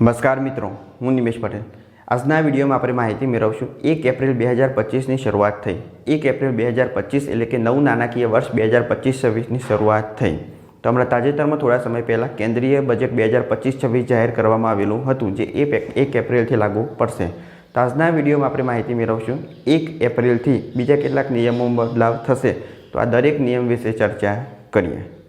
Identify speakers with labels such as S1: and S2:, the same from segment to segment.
S1: નમસ્કાર મિત્રો, હું નિમેશ પટેલ. આજના વિડીયોમાં આપણે માહિતી મેળવશું, એક એપ્રિલ બે હજાર પચીસની શરૂઆત થઈ. એક એપ્રિલ બે હજાર પચીસ એટલે કે નવ નાણાકીય વર્ષ બે હજાર પચીસ છવ્વીસની શરૂઆત થઈ. તો હમણાં તાજેતરમાં થોડા સમય પહેલાં કેન્દ્રીય બજેટ બે હજાર પચીસ છવ્વીસ જાહેર કરવામાં આવેલું હતું, જે એક એપ્રિલથી લાગુ પડશે. તો આજના વિડીયોમાં આપણે માહિતી મેળવશું, એક એપ્રિલથી બીજા કેટલાક નિયમો બદલાવ થશે. તો આ દરેક નિયમ વિશે ચર્ચા કરીએ.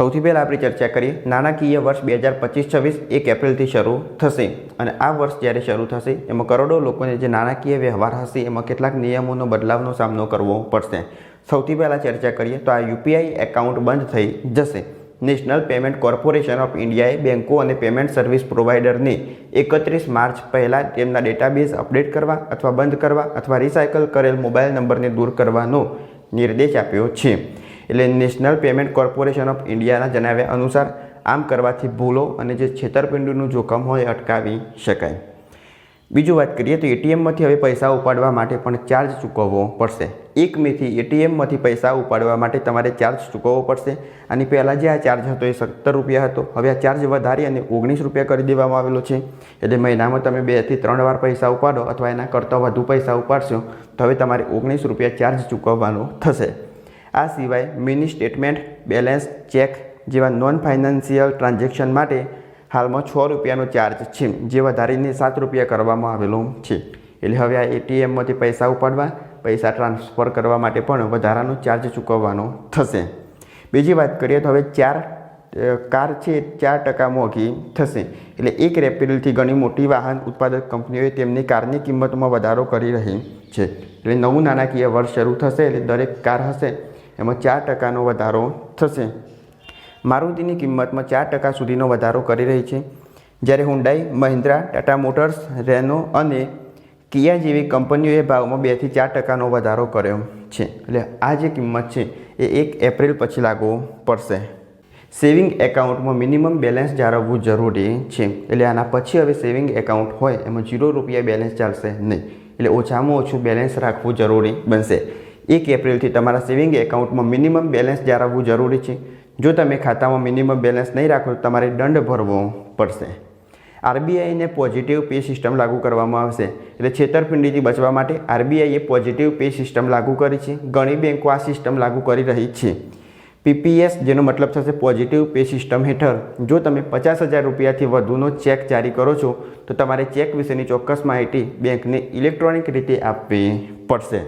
S1: સૌથી પહેલાં આપણે ચર્ચા કરીએ નાણાકીય વર્ષ બે હજાર પચીસ છવ્વીસ એક એપ્રિલથી શરૂ થશે. અને આ વર્ષ જ્યારે શરૂ થશે, એમાં કરોડો લોકોને જે નાણાકીય વ્યવહાર હશે, એમાં કેટલાક નિયમોનો બદલાવનો સામનો કરવો પડશે. સૌથી પહેલાં ચર્ચા કરીએ તો આ યુપીઆઈ એકાઉન્ટ બંધ થઈ જશે. નેશનલ પેમેન્ટ કોર્પોરેશન ઓફ ઇન્ડિયાએ બેન્કો અને પેમેન્ટ સર્વિસ પ્રોવાઈડરને એકત્રીસ માર્ચ પહેલાં તેમના ડેટાબેઝ અપડેટ કરવા અથવા બંધ કરવા અથવા રિસાયકલ કરેલ મોબાઈલ નંબરને દૂર કરવાનો નિર્દેશ આપ્યો છે. એટલે નેશનલ પેમેન્ટ કોર્પોરેશન ઓફ ઇન્ડિયાના જણાવ્યા અનુસાર, આમ કરવાથી ભૂલો અને જે છેતરપિંડીનું જોખમ હોય અટકાવી શકાય. બીજું વાત કરીએ તો એટીએમમાંથી હવે પૈસા ઉપાડવા માટે પણ ચાર્જ ચૂકવવો પડશે. એક મેથી એટીએમમાંથી પૈસા ઉપાડવા માટે તમારે ચાર્જ ચૂકવવો પડશે. અને પહેલાં જે આ ચાર્જ હતો એ સત્તર રૂપિયા હતો. હવે આ ચાર્જ વધારી અને ઓગણીસ રૂપિયા કરી દેવામાં આવેલો છે. એટલે મહિનામાં તમે બેથી ત્રણ વાર પૈસા ઉપાડો અથવા એના કરતાં વધુ પૈસા ઉપાડશો, તો હવે તમારે ઓગણીસ રૂપિયા ચાર્જ ચૂકવવાનો થશે. આ સિવાય મિની સ્ટેટમેન્ટ બેલેન્સ ચેક જેવા નોન ફાઇનાન્શિયલ ટ્રાન્ઝેક્શન માટે હાલમાં છ રૂપિયાનો ચાર્જ છે, જે વધારીને સાત રૂપિયા કરવામાં આવેલો છે. એટલે હવે આ એટીએમમાંથી પૈસા ઉપાડવા, પૈસા ટ્રાન્સફર કરવા માટે પણ વધારાનો ચાર્જ ચૂકવવાનો થશે. બીજી વાત કરીએ તો હવે ચાર કાર છે, ચાર ટકા મોંઘી થશે. એટલે એક એપ્રિલથી ઘણી મોટી વાહન ઉત્પાદક કંપનીઓએ તેમની કારની કિંમતમાં વધારો કરી રહી છે. એટલે નવું નાણાકીય વર્ષ શરૂ થશે, એટલે દરેક કાર હશે. એમાં ચાર ટકાનો વધારો થશે. મારુતિની કિંમતમાં ચાર ટકા સુધીનો વધારો કરી રહી છે. જ્યારે Hyundai Mahindra, Tata motors, Renault અને કિયા જેવી કંપનીઓએ ભાવમાં બેથી ચાર ટકાનો વધારો કર્યો છે. એટલે આ જે કિંમત છે એ એક એપ્રિલ પછી લાગુ પડશે. સેવિંગ એકાઉન્ટમાં મિનિમમ બેલેન્સ જાળવવું જરૂરી છે. એટલે આના પછી હવે સેવિંગ એકાઉન્ટ હોય એમાં ઝીરો રૂપિયા બેલેન્સ ચાલશે નહીં. એટલે ઓછામાં ઓછું બેલેન્સ રાખવું જરૂરી બનશે. એક એપ્રિલથી તમારા સેવિંગ એકાઉન્ટમાં મિનિમમ બેલેન્સ જાળવવું જરૂરી છે. જો તમે ખાતામાં મિનિમમ બેલેન્સ નહીં રાખો, તો તમારે દંડ ભરવો પડશે. આરબીઆઈને પોઝિટિવ પે સિસ્ટમ લાગુ કરવામાં આવશે. એટલે છેતરપિંડીથી બચવા માટે આરબીઆઈએ પોઝિટિવ પે સિસ્ટમ લાગુ કરી છે. ઘણી બેન્કો આ સિસ્ટમ લાગુ કરી રહી છે. પીપીએસ, જેનો મતલબ થશે પોઝિટિવ પે સિસ્ટમ હેઠળ. જો તમે પચાસ હજાર રૂપિયાથી વધુનો ચેક જારી કરો છો, તો તમારે ચેક વિશેની ચોક્કસ માહિતી બેંકને ઇલેક્ટ્રોનિક રીતે આપવી પડશે.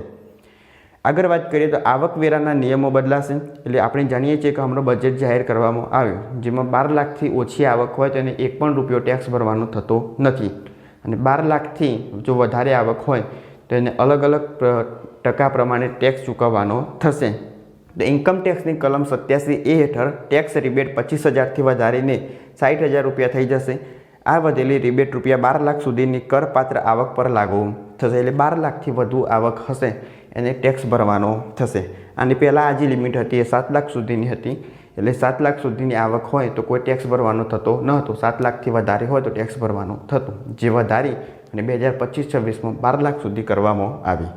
S1: આગળ વાત કરીએ તો આવકવેરાના નિયમો બદલાશે. એટલે આપણે જાણીએ છીએ કે હમણાં બજેટ જાહેર કરવામાં આવ્યું, જેમાં બાર લાખથી ઓછી આવક હોય તો એને એક પણ રૂપિયો ટેક્સ ભરવાનો થતો નથી. અને બાર લાખથી જો વધારે આવક હોય, તો એને અલગ અલગ ટકા પ્રમાણે ટેક્સ ચૂકવવાનો થશે. તો ઇન્કમ ટેક્સની કલમ સત્યાસી એ હેઠળ ટેક્સ રિબેટ પચીસ હજારથી વધારીને સાઠ હજાર રૂપિયા થઈ જશે. આ વધેલી રિબેટ રૂપિયા બાર લાખ સુધીની કરપાત્ર આવક પર લાગુ થશે એટલે બાર લાખથી વધુ આવક હશે એને ટેક્સ ભરવાનો થશે. આની પહેલાં આ જે લિમિટ હતી એ સાત લાખ સુધીની હતી. એટલે સાત લાખ સુધીની આવક હોય તો કોઈ ટેક્સ ભરવાનો થતો ન હતો. સાત લાખથી વધારે હોય તો ટેક્સ ભરવાનું થતું. જે વધારી અને બે હજાર પચીસ છવ્વીસમાં બાર લાખ સુધી કરવામાં આવી.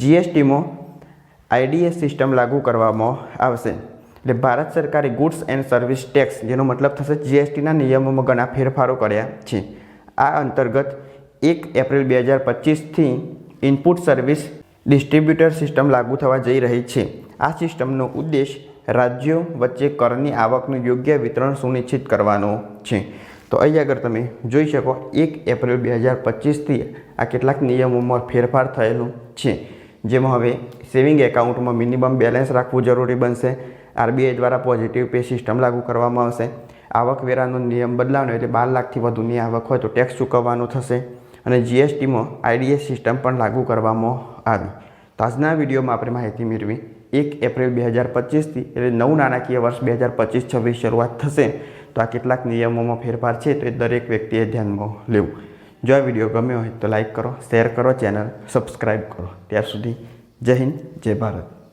S1: જીએસટીમાં આઈડીએસ સિસ્ટમ લાગુ કરવામાં આવશે. એટલે ભારત સરકારે ગુડ્સ એન્ડ સર્વિસ ટેક્સ જેનો મતલબ થશે જીએસટીના નિયમોમાં ઘણા ફેરફારો કર્યા છે. આ અંતર્ગત એક એપ્રિલ બે હજાર પચીસથી ઇનપુટ સર્વિસ ડિસ્ટ્રીબ્યુટર સિસ્ટમ લાગુ થવા જઈ રહી છે. આ સિસ્ટમનો ઉદ્દેશ રાજ્યો વચ્ચે કરની આવકનું યોગ્ય વિતરણ સુનિશ્ચિત કરવાનો છે. તો અહીં આગળ તમે જોઈ શકો, એક એપ્રિલ બે હજાર પચીસથી આ કેટલાક નિયમોમાં ફેરફાર થયેલું છે. જેમાં હવે સેવિંગ એકાઉન્ટમાં મિનિમમ બેલેન્સ રાખવું જરૂરી બનશે. આરબીઆઈ દ્વારા પોઝિટિવ પે સિસ્ટમ લાગુ કરવામાં આવશે. આવકવેરાનો નિયમ બદલાવાનો એટલે બાર લાખથી વધુની આવક હોય તો ટેક્સ ચૂકવવાનો થશે. અને જીએસટીમાં આઈડીએસ સિસ્ટમ પણ લાગુ કરવામાં આવી. તો આજના વિડીયોમાં આપણે માહિતી મેળવી. એક એપ્રિલ બે હજાર પચીસથી એટલે નવું નાણાકીય વર્ષ બે હજાર પચીસ છવ્વીસ શરૂઆત થશે. તો આ કેટલાક નિયમોમાં ફેરફાર છે તો એ દરેક વ્યક્તિએ ધ્યાનમાં લેવું. જો આ વીડિયો ગમ્યો હોય તો લાઈક કરો, શેર કરો, ચેનલ સબસ્ક્રાઈબ કરો. ત્યાર સુધી જય હિન્દ, જય ભારત.